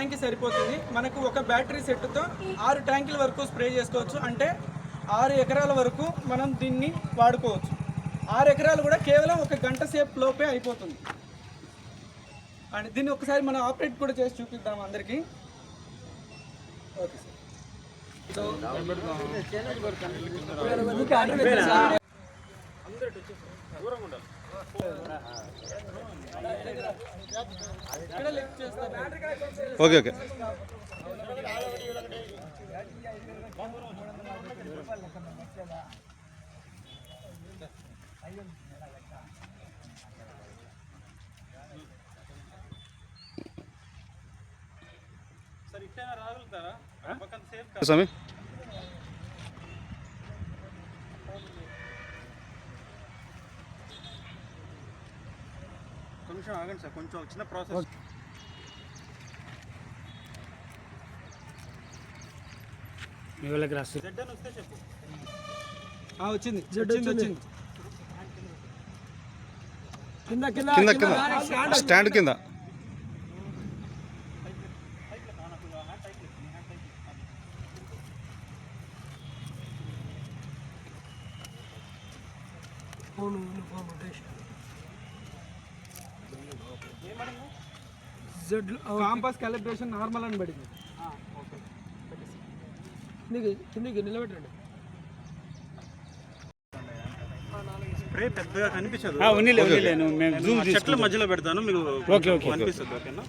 Tank సరిపోతుంది. మనకు ఒక బ్యాటరీ సెట్తో ఆరు ట్యాంకుల వరకు స్ప్రే చేసుకోవచ్చు. అంటే ఆరు ఎకరాల వరకు మనం దీన్ని వాడుకోవచ్చు. ఆరు ఎకరాలు కూడా కేవలం ఒక గంట సేపు లోపే అయిపోతుంది. అండ్ దీన్ని ఒకసారి మనం ఆపరేట్ కూడా చేసి చూపిద్దాం అందరికీ. Okay sir. లిఫ్ట్ చేస్తారు ఓకే ఓకే స్వామి? కొంచెం ఆగండి సార్ కొంచెం చిన్న ప్రాసెస్ మీ వాళ్ళకి రాస్తారు జెడ్ అని వస్తే చెప్పు. ఆ, వచ్చింది. వచ్చింది వచ్చింది. కింద కింద కింద కింద. స్టాండ్ కింద జెడ్ కాంపాస్ క్యాలిబ్రేషన్ నార్మల్ అని పడింది. కిందికి కిందికి నిలబెట్టండి. స్ప్రే పెద్దగా కనిపించదు. ఉన్నిలే ఉన్నిలే నువ్వు మేము నేను జూమ్ ఆ చెట్ల మధ్యలో పెడతాను మీకు ఓకే, ఓకే. కనిపిస్తుంది ఓకేనా?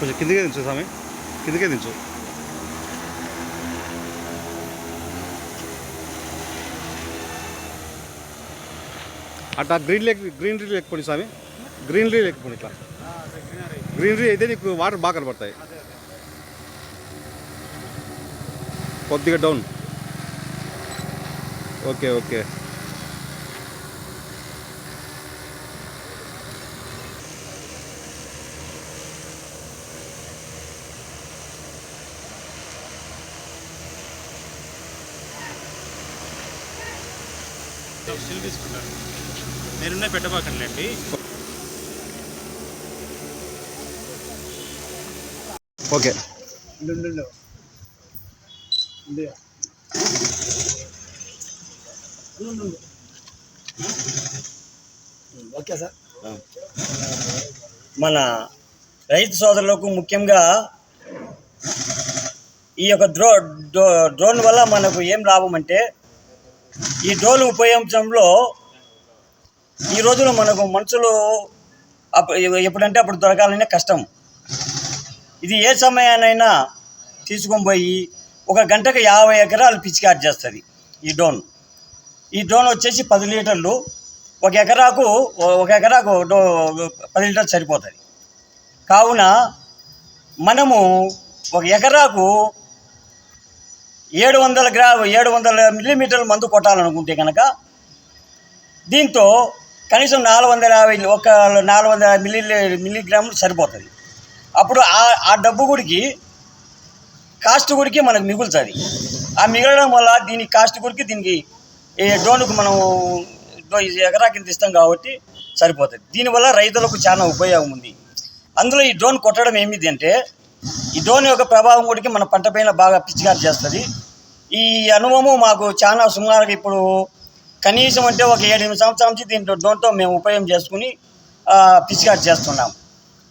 కొంచెం కిందకే దించు స్వామి. కిందకే దించు. అట్లా గ్రీన్ లేక్ గ్రీనరీ లేకపోండి స్వామి. గ్రీనరీ లేకపోండి ఇట్లా. గ్రీనరీ అయితే నీకు వాటర్ బాగా కనపడతాయి కొద్దిగా డౌన్. Okay okay. స్టిల్ తీసుకుంటాను నేనున్న పెట్టబాకండి. ఓకే. Okay sir. మన రైతు సోదరులకు ముఖ్యంగా ఈ యొక్క డ్రో డ్రో డ్రోన్ వల్ల మనకు ఏం లాభం అంటే ఈ డోలు ఉపయోగించడంలో ఈ రోజులో మనకు మనుషులు ఎప్పుడంటే అప్పుడు దొరకాలనే కష్టం. ఇది ఏ సమయానైనా తీసుకొని పోయి ఒక గంటకు యాభై ఎకరాలు పిచికారి చేస్తుంది ఈ డోన్. ఈ డోన్ వచ్చేసి పది లీటర్లు ఒక ఎకరాకు ఒక ఎకరాకు డో- పది లీటర్లు సరిపోతుంది. కావున మనము ఒక ఎకరాకు ఏడు వందల గ్రా ఏడు వందల మిల్లీమీటర్ల మందు కొట్టాలనుకుంటే కనుక దీంతో కనీసం నాలుగు వందల యాభై ఒక నాలుగు వందల మిల్లీ మిల్లీగ్రాములు సరిపోతుంది అప్పుడు ఆ ఆ డబ్బు గుడికి కాస్ట్ గుడికి మనకు మిగులుతుంది. ఆ మిగలడం వల్ల దీని కాస్ట్ గుడికి దీనికి ఈ మనం ఎకరా కింద ఇస్తాం కాబట్టి సరిపోతుంది దీనివల్ల రైతులకు చాలా ఉపయోగం ఉంది. అందులో ఈ డ్రోన్ కొట్టడం ఏమిటి అంటే ఈ ధోని యొక్క ప్రభావం కూడా మన పంట పైన బాగా పిచికారి చేస్తుంది. ఈ అనుభవము మాకు చాలా సుమారుగా ఇప్పుడు కనీసం అంటే ఒక ఏడు ఎనిమిది సంవత్సరాల నుంచి దీంట్లో డ్రోన్తో మేము ఉపయోగం చేసుకుని పిచ్చిగారు పిచికారి చేస్తున్నాం.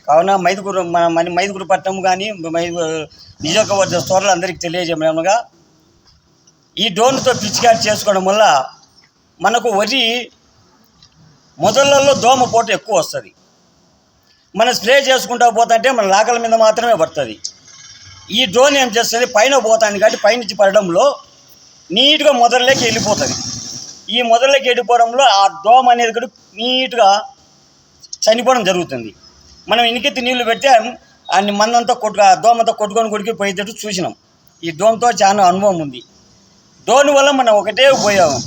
కావున మైదుగురు మన మన మైదుగురు పట్టణం కానీ మైదు నియోజకవర్గ స్తోర్లు అందరికీ తెలియజేయమేమగా ఈ డోన్తో పిచికారి చేసుకోవడం వల్ల మనకు వరి మొదళ్ళల్లో దోమ పోటు ఎక్కువ వస్తుంది. మనం స్ప్రే చేసుకుంటా పోతుంటే మన లాకల మీద మాత్రమే పడుతుంది. ఈ డ్రోన్ ఏం చేస్తుంది? పైన పోతాను కాబట్టి పైనుంచి పడడంలో నీట్గా మొదలలోకి వెళ్ళిపోతుంది. ఈ మొదలలోకి వెళ్ళిపోవడంలో ఆ దోమ అనేది కూడా నీట్గా చనిపోవడం జరుగుతుంది. మనం ఇనికెత్తి నీళ్ళు పెడితే అన్ని మందంతా కొట్టుకు ఆ కొట్టుకొని కొడుకు పోయేటట్టు చూసినాం. ఈ దోమతో చాలా అనుభవం ఉంది. దోని వల్ల మనం ఒకటే పోయాము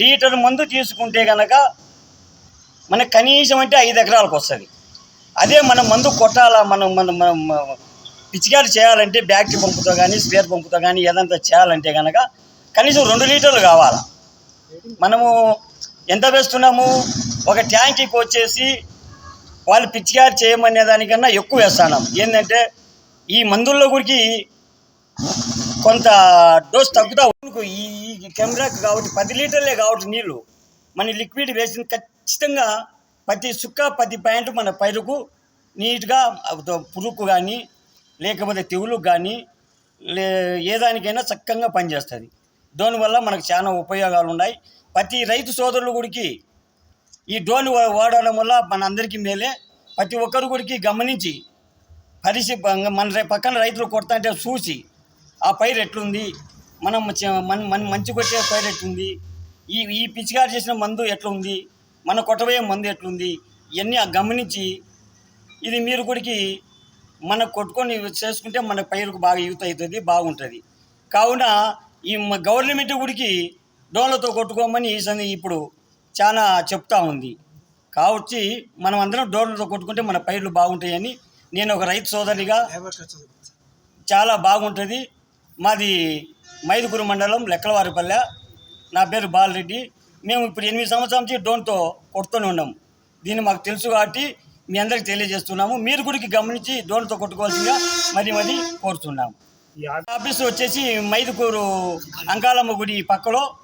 లీటర్ మందు తీసుకుంటే కనుక మనకు కనీసం అంటే ఐదు ఎకరాలకు వస్తుంది. అదే మనం మందు కొట్టాలా మనం మనం మనం పిచికారి చేయాలంటే బ్యాటరీ పంపుతో కానీ స్పేర్ పంపుతో కానీ ఏదంతా చేయాలంటే కనుక కనీసం రెండు లీటర్లు కావాలా. మనము ఎంత వేస్తున్నాము? ఒక ట్యాంకీకి వచ్చేసి వాళ్ళు పిచికారి చేయమనే దానికన్నా ఎక్కువ వేస్తున్నాం. ఏంటంటే ఈ మందుల్లో గురికి కొంత డోస్ తగ్గుతా ఈ కెమెరాకి కాబట్టి పది లీటర్లే కాబట్టి నీళ్ళు. మన లిక్విడ్ వేసిన ఖచ్చితంగా ప్రతి సుక్క ప్రతి పాయింట్ మన పైరుకు నీట్గా పురుగు కానీ లేకపోతే తెగులుకు కానీ లే ఏ దానికైనా చక్కగా పనిచేస్తుంది. దానివల్ల మనకు చాలా ఉపయోగాలు ఉన్నాయి ప్రతి రైతు సోదరులు గుడికి ఈ డ్రోన్ వాడడం వల్ల మన అందరికీ మేలే. ప్రతి ఒక్కరు గుడికి గమనించి పరిసి మన పక్కన రైతులు కొడతాంటే చూసి ఆ పైరు ఎట్లుంది? మనం మన మన మంచి కొట్టే పైరు ఎట్లుంది? ఈ ఈ పిచ్చిగారు చేసిన మందు ఎట్లుంది? మన కొట్టబోయే మందు ఎట్లుంది? ఇవన్నీ ఆ గమనించి ఇది మీరు గుడికి మన కొట్టుకొని చేసుకుంటే మన పైరుకు బాగా యూత్ అవుతుంది బాగుంటుంది. కావున ఈ మ- గవర్నమెంట్ గుడికి డోన్లతో కొట్టుకోమని ఈ సంది ఇప్పుడు చాలా చెప్తా ఉంది. కాబట్టి మనం అందరం డోన్లతో కొట్టుకుంటే మన పైర్లు బాగుంటాయని నేను ఒక రైతు సోదరిగా చాలా బాగుంటుంది. మాది మైదుగురు మండలం లెక్కలవారిపల్లె. నా పేరు బాలరెడ్డి. మేము ఇప్పుడు ఎనిమిది సంవత్సరాల నుంచి డోన్తో కొడుతూనే ఉన్నాం. దీన్ని మాకు తెలుసు కాబట్టి మీ అందరికి తెలియజేస్తున్నాము. మీరు గుడికి గమనించి డోన్తో కొట్టుకోవాల్సిందిగా మరి మరి కోరుతున్నాము. ఆఫీసు వచ్చేసి మైదుకూరు అంకాలమ్మ గుడి పక్కలో.